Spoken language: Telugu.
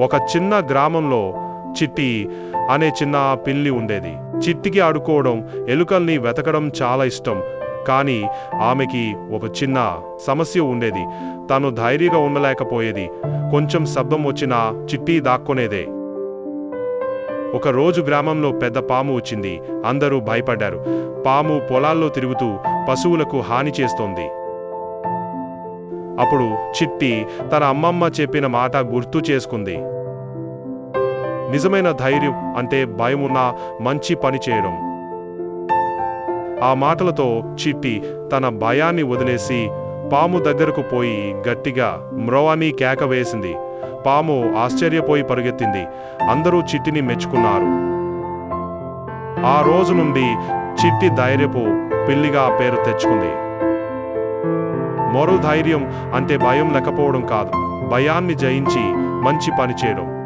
ఒక చిన్న గ్రామంలో చిట్టి అనే చిన్న పిల్లి ఉండేది. చిట్టికి ఆడుకోవడం ఎలుకల్ని వెతకడం చాలా ఇష్టం. కానీ ఆమెకి ఒక చిన్న సమస్య ఉండేది. తను ధైర్యంగా ఉండలేకపోయేది. కొంచెం శబ్దం వచ్చినా చిట్టి దాక్కునేదే. ఒక రోజు గ్రామంలో పెద్ద పాము వచ్చింది. అందరూ భయపడ్డారు. పాము పొలాల్లో తిరుగుతూ పశువులకు హాని చేస్తోంది. అప్పుడు చిట్టి తన అమ్మమ్మ చెప్పిన మాట గుర్తు చేసుకుంది. నిజమైన ధైర్యం అంటే భయమున్న మంచి పని చేయడం. ఆ మాటలతో చిట్టి తన భయాన్ని వదిలేసి పాము దగ్గరకు పోయి గట్టిగా మ్రోవాని కేక వేసింది. పాము ఆశ్చర్యపోయి పరుగెత్తింది. అందరూ చిట్టిని మెచ్చుకున్నారు. ఆ రోజు నుండి చిట్టి ధైర్యపు పిల్లిగా పేరు తెచ్చుకుంది. మరో ధైర్యం అంటే భయం లేకపోవడం కాదు. భయాన్ని జయించి మంచి పని చేయడం.